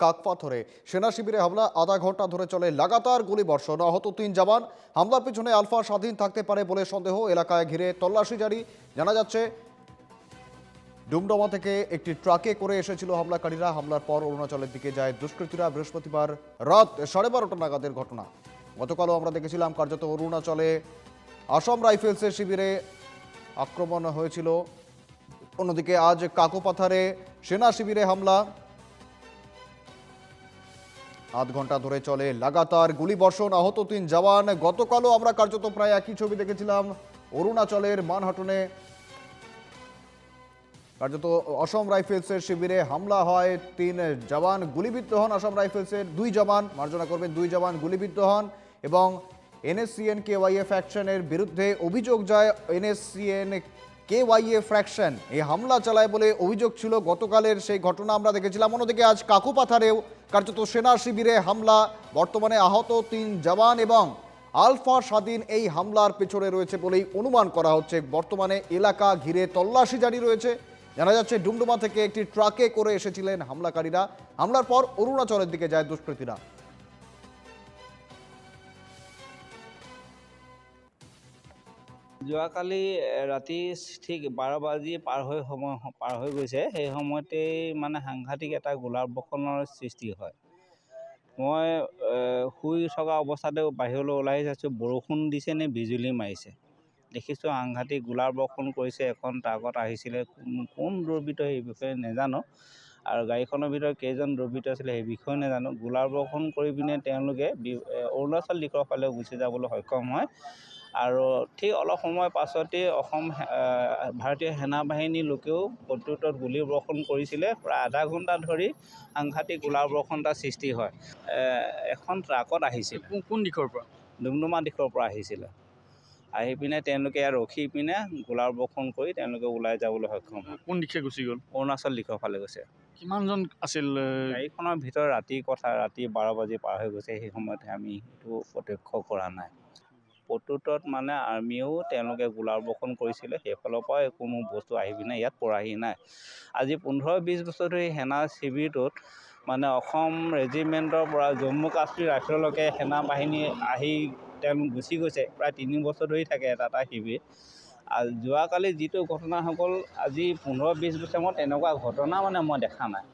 কাকপাথরে। সেনা শিবিরে হামলা, আধা ঘণ্টা ধরে চলে লাগাতার গুলি বর্ষণ আহত তিন জওয়ান। হামলার পিছনে আলফা স্বাধীন থাকতে পারে বলে সন্দেহ। এলাকায় ঘিরে তল্লাশি জারি। জানা যাচ্ছে, ডুমডমা থেকে একটি ট্রাকে করে এসেছিল হামলাকারীরা। হামলার পর অরুণাচলের দিকে যায় দুষ্কৃতীরা। বৃহস্পতিবার রাত সাড়ে বারোটা নাগাদের ঘটনা। গতকালও আমরা দেখেছিলাম, কার্যত অরুণাচলে আসাম রাইফেলসের শিবিরে আক্রমণ হয়েছিল। অন্যদিকে আজ কাকোপাথারে সেনা শিবিরে হামলা। আধ ঘণ্টা ধরে চলে লাগাতার গুলিবর্ষণ, আহত তিন জওয়ান। গতকালও আমরা কার্যত প্রায় একই ছবি দেখেছিলাম অরুণাচলের মানহাটনে। কার্যত অসম রাইফেলসের শিবিরে হামলা হয় তিন জওয়ান। গুলিবিদ্ধ হন অসম রাইফেলসের দুই জওয়ান, মার্জনা করবেন দুই জওয়ান গুলিবিদ্ধ হন এবং এনএসসিএন কে ওয়াইএ ফ্যাকশনের বিরুদ্ধে অভিযোগ যায় এনএসসিএন কে ওয়াইএ ফ্র্যাকশন। এই হামলা চালায় বলে অভিযোগ ছিল, গতকালের সেই ঘটনা আমরা দেখেছিলাম। অন্যদিকে আজ কাকুপাথারেও কার্যত সেনা শিবিরে হামলা। বর্তমানে আহত তিন জওয়ান এবং আলফা স্বাধীন এই হামলার পেছনে রয়েছে বলেই অনুমান করা হচ্ছে। বর্তমানে এলাকা ঘিরে তল্লাশি জারি রয়েছে। জানা যাচ্ছে, ডুমডুমা থেকে একটি ট্রাকে করে এসেছিলেন হামলাকারীরা। হামলার পর অরুণাচলের দিকে যায় দুষ্কৃতীরা। যোৱাকালি ৰাতি ঠিক বাৰ বাজি পাৰ হৈ সময় পাৰ হৈ গৈছে। সেই সময়তেই মানে সাংঘাতিক এটা গোলাৰ বৰ্ষণৰ সৃষ্টি হয়। মই শুই থকা অৱস্থাতে বাহিৰলৈ ওলাই চাইছোঁ বৰষুণ দিছে নে বিজুলী মাৰিছে। দেখিছোঁ সাংঘাতিক গোলাৰ বৰ্ষণ কৰিছে। এখন ট্ৰাকত আহিছিলে। কোন- কোন দুৰ্বৃত্ত সেই বিষয়ে নাজানো। আৰু গাড়ীখনৰ ভিতৰত কেইজন দুৰ্বৃত্ত আছিলে সেই বিষয়ে নাজানো। গোলাৰ বৰ্ষণ কৰি পিনে তেওঁলোকে অৰুণাচল দিশৰ ফালে গুচি যাবলৈ সক্ষম হয়। আৰু ঠিক অলপ সময় পাছতেই অসম ভাৰতীয় সেনা বাহিনীৰ লোকেও প্ৰত্যুত্তৰত গুলী বৰ্ষণ কৰিছিলে প্ৰায় আধা ঘণ্টা ধৰি সাংঘাতিক গোলাৰ বৰ্ষণ এটা সৃষ্টি হয়। এখন ট্ৰাকত আহিছিল। কোন দিশৰ পৰা? ডুমডুমা দিশৰ পৰা আহিছিলে। আহি পিনে তেওঁলোকে ইয়াত ৰখি পিনে গোলাৰ বৰ্ষণ কৰি তেওঁলোকে ওলাই যাবলৈ সক্ষম হয়। কোন দিশে গুচি গ'ল? অৰুণাচল দিশৰ ফালে গৈছে। কিমানজন আছিল গাড়ীখনৰ ভিতৰত ৰাতিৰ কথা ৰাতি বাৰ বাজি পাৰ হৈ গৈছে সেই সময়তে আমি সেইটো প্ৰত্যক্ষ কৰা নাই। প্ৰত্যুত্তৰত মানে আৰ্মিয়েও তেওঁলোকে গোলাৰ বৰ্ষণ কৰিছিলে সেইফালৰ পৰা কোনো বস্তু আহি পিনে ইয়াত পৰাহি নাই। আজি পোন্ধৰ বিছ বছৰ ধৰি সেনা শিবিৰটোত মানে অসম ৰেজিমেণ্টৰ পৰা জম্মু কাশ্মীৰ ৰাজ্যলৈকে সেনা বাহিনী আহি তেওঁলোক গুচি গৈছে প্ৰায় তিনি বছৰ ধৰি থাকে এটা এটা শিবিৰ। আৰু যোৱাকালি যিটো ঘটনা হৈ গ'ল আজি পোন্ধৰ বিছ বছৰ মই তেনেকুৱা ঘটনা মানে মই দেখা নাই।